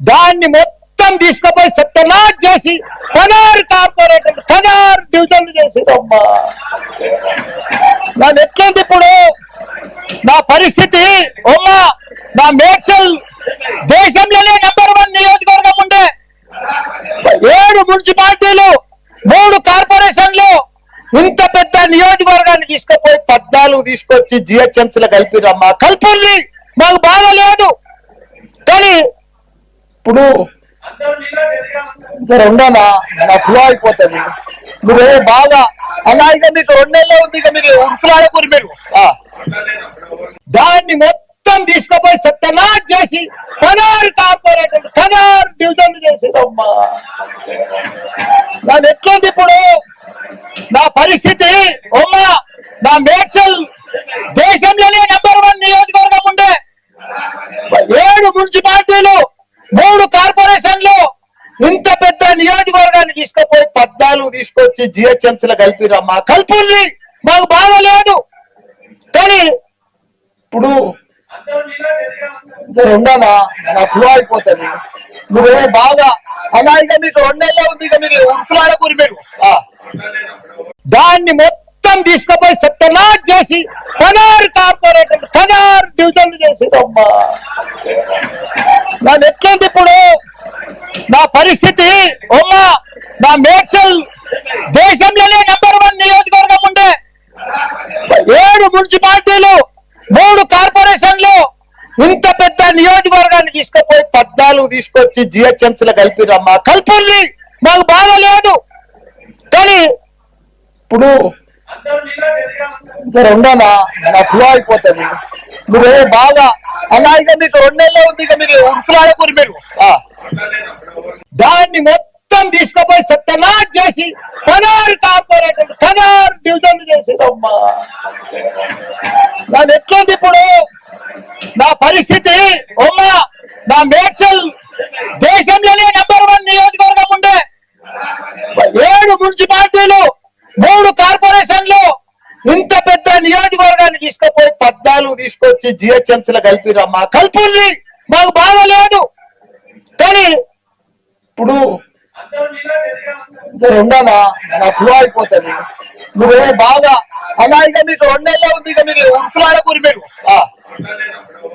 దాన్ని మొత్తం తీసుకుపోయి సత్యనాథ్ చేసి పదహారు కార్పొరేటర్ పదహారు డివిజన్లు చేసి నాది ఎట్లుంది ఇప్పుడు? నా పరిస్థితి అమ్మా నా మేడ్చల్ దేశంలోనే నెంబర్ వన్ నియోజకవర్గం ఉండే. ఏడు మున్సిపాలిటీలు మూడు కార్పొరేషన్లు ఇంత పెద్ద నియోజకవర్గాన్ని తీసుకుపోయి పద్నాలుగు తీసుకొచ్చి జిహెచ్ఎంసీలో కలిపిరమ్మా కల్పుల్ని మాకు బాధ లేదు. కానీ ఇప్పుడు ఇంకా రెండేనా? నా ఫ్లో అయిపోతుంది. మీరు బాగా? అలా ఇక మీకు రెండేళ్ళే ఉంది ఇక మీరు ఉరుకులాడకూరు మీరు. ఆ. దాన్ని మొత్తం తీసుకుపోయి సత్యనాథ్ చేసి పదహారు కార్పొరేటర్ పదహారు డివిజన్లు చేసి నాది ఎట్లుంది ఇప్పుడు? నా పరిస్థితి అమ్మా నా మేడ్చల్ దేశంలోనే నెంబర్ వన్ నియోజకవర్గం ఉండే ఏడు మున్సిపాలిటీలు మూడు కార్పొరేషన్లు ఇంత పెద్ద నియోజకవర్గాన్ని తీసుకుపోయి పద్నాలుగు తీసుకొచ్చి జిహెచ్ఎంసీలో కలిపిరమ్మా కల్పుల్ని. మాకు బాధ లేదు. కానీ ఇప్పుడు ఇద్దరు ఉండాలా నా ఫ్లో అయిపోతుంది. మీరు బాగా. అలా ఇంకా మీకు రెండేళ్ళ ఉంది ఇక మీరు ఉరుకులాడకూరు మీరు. దాన్ని మొత్తం తీసుకుపోయి సత్యనాథ్ చేసి పదహారు కార్పొరేటర్ పదహారు డివిజన్లు చేసి అమ్మా నాది ఎట్లుంది ఇప్పుడు? నా పరిస్థితి అమ్మా నా మేడ్చల్ దేశంలోనే నెంబర్ వన్ నియోజకవర్గం ఉండే. ఏడు మున్సిపాలిటీలు మూడు కార్పొరేషన్లు ఇంత పెద్ద నియోజకవర్గాన్ని తీసుకుపోయి పద్నాలుగు తీసుకొచ్చి జిహెచ్ఎంసీలో కలిపిరమ్మా కల్పుల్ని మాకు బాధ లేదు. కానీ ఇప్పుడు ఇంకా రెండోనా? నా ఫ్లో అయిపోతుంది. మీరు బాగా? అలా ఇక మీకు రెండు ఉంది ఇక మీరు ఉరుకులాడకూరు మీరు. పదహారు డివిజన్లు చేసి అమ్మా నాది ఎట్లుంది ఇప్పుడు నా పరిస్థితి అమ్మా నా మేడ్చల్ దేశంలోనే నెంబర్ వన్ నియోజకవర్గం ఉండే. ఏడు మున్సిపాలిటీలు మూడు కార్పొరేషన్లు ఇంత పెద్ద నియోజకవర్గాన్ని తీసుకుపోయి పద్నాలుగు తీసుకొచ్చి జిహెచ్ఎంసీలో కలిపిరమ్మా. కల్పుల్ని మాకు బాధ లేదు. కానీ ఇప్పుడు ఇంకా రెండోనా నా ఫ్లో అయిపోతుంది. నువ్వే బాగా అలాగే మీకు రెండు నెలలు ఉంది ఇక మీరు ఉరుకులాడకూరు కూరిపోయారు